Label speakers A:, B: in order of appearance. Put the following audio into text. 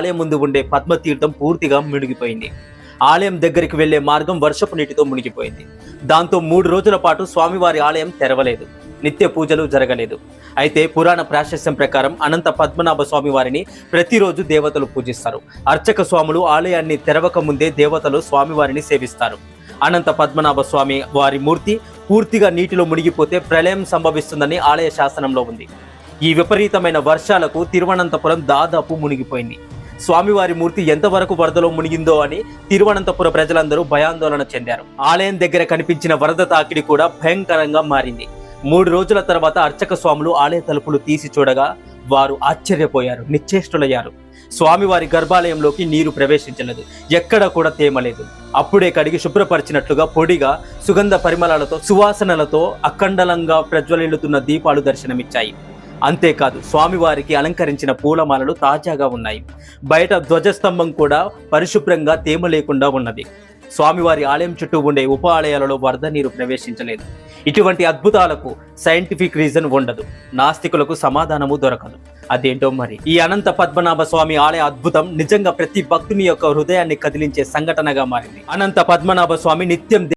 A: ఆలయం ముందు ఉండే పద్మతీర్థం పూర్తిగా మునిగిపోయింది. ఆలయం దగ్గరికి వెళ్ళే మార్గం వర్షపు నీటితో మునిగిపోయింది. దాంతో మూడు రోజుల పాటు స్వామివారి ఆలయం తెరవలేదు. నిత్య పూజలు జరగలేదు. అయితే పురాణ ప్రాశస్యం ప్రకారం అనంత పద్మనాభ స్వామి వారిని ప్రతిరోజు దేవతలు పూజిస్తారు. అర్చక స్వాములు ఆలయాన్ని తెరవక ముందే దేవతలు స్వామివారిని సేవిస్తారు. అనంత పద్మనాభ స్వామి వారి మూర్తి పూర్తిగా నీటిలో మునిగిపోతే ప్రళయం సంభవిస్తుందని ఆలయ శాసనంలో ఉంది. ఈ విపరీతమైన వర్షాలకు తిరువనంతపురం దాదాపు మునిగిపోయింది. స్వామివారి మూర్తి ఎంతవరకు వరదలో మునిగిందో అని తిరువనంతపుర ప్రజలందరూ భయాందోళన చెందారు. ఆలయం దగ్గర కనిపించిన వరద తాకిడి కూడా భయంకరంగా మారింది. మూడు రోజుల తర్వాత అర్చక స్వాములు ఆలయ తలుపులు తీసి చూడగా వారు ఆశ్చర్యపోయారు నిశ్చేష్టులయ్యారు. స్వామివారి గర్భాలయంలోకి నీరు ప్రవేశించలేదు ఎక్కడ కూడా తేమలేదు. అప్పుడే కడిగి శుభ్రపరిచినట్లుగా పొడిగా సుగంధ పరిమళాలతో సువాసనలతో అఖండలంగా ప్రజ్వలిల్లుతున్న దీపాలు దర్శనమిచ్చాయి. అంతేకాదు స్వామివారికి అలంకరించిన పూలమాలలు తాజాగా ఉన్నాయి. బయట ధ్వజస్తంభం కూడా పరిశుభ్రంగా తేమ లేకుండా ఉన్నది. స్వామివారి ఆలయం చుట్టూ ఉండే ఉప ఆలయాలలో వరద నీరు ప్రవేశించలేదు. ఇటువంటి అద్భుతాలకు సైంటిఫిక్ రీజన్ ఉండదు. నాస్తికులకు సమాధానము దొరకదు. అదేంటో మరి? ఈ అనంత పద్మనాభ స్వామి ఆలయ అద్భుతం నిజంగా ప్రతి భక్తుని యొక్క హృదయాన్ని కదిలించే సంఘటనగా మారింది. అనంత పద్మనాభ స్వామి నిత్యం